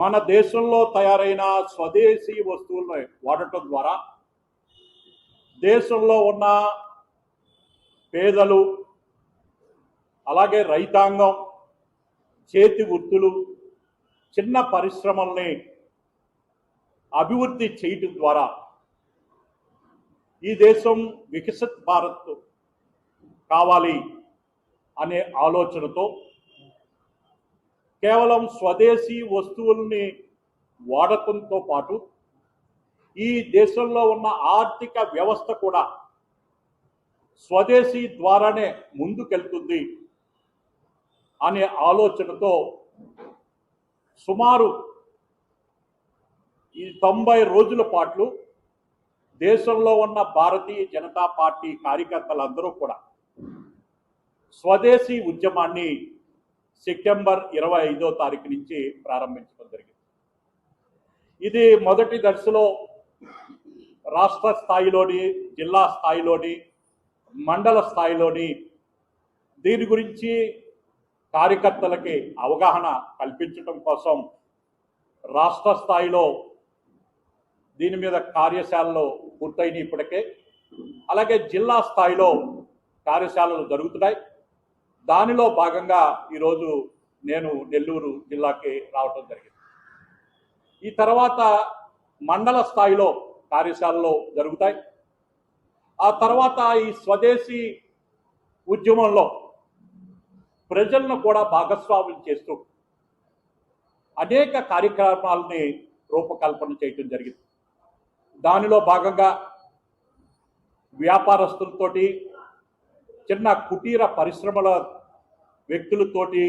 మన దేశంలో తయారైన స్వదేశీ వస్తువులను వాడటం ద్వారా దేశంలో ఉన్న పేదలు అలాగే రైతాంగం చేతి వృత్తులు చిన్న పరిశ్రమల్ని అభివృద్ధి చేయటం ద్వారా ఈ దేశం వికసిత్ భారత్ కావాలి అనే ఆలోచనతో కేవలం స్వదేశీ వస్తువుల్ని వాడకంతో పాటు ఈ దేశంలో ఉన్న ఆర్థిక వ్యవస్థ కూడా స్వదేశీ ద్వారానే ముందుకెళ్తుంది అనే ఆలోచనతో సుమారు ఈ తొంభై రోజుల పాటు దేశంలో ఉన్న భారతీయ జనతా పార్టీ కార్యకర్తలందరూ కూడా స్వదేశీ ఉద్యమాన్ని సెప్టెంబర్ ఇరవై ఐదో తారీఖు నుంచి ప్రారంభించడం జరిగింది. ఇది మొదటి దశలో రాష్ట్ర స్థాయిలోని జిల్లా స్థాయిలోని మండల స్థాయిలోని దీని గురించి కార్యకర్తలకి అవగాహన కల్పించడం కోసం రాష్ట్ర స్థాయిలో దీని మీద కార్యశాలలు పూర్తయినాయి ఇప్పటికే. అలాగే జిల్లా స్థాయిలో కార్యశాలలు జరుగుతున్నాయి. దానిలో భాగంగా ఈరోజు నేను నెల్లూరు జిల్లాకి రావటం జరిగింది. ఈ తర్వాత మండల స్థాయిలో కార్యశాలలో జరుగుతాయి. ఆ తర్వాత ఈ స్వదేశీ ఉద్యమంలో ప్రజలను కూడా భాగస్వామ్యం చేస్తూ అనేక కార్యక్రమాలని రూపకల్పన చేయటం జరిగింది. దానిలో భాగంగా వ్యాపారస్తులతోటి చిన్న కుటీర పరిశ్రమల వ్యక్తులతోటి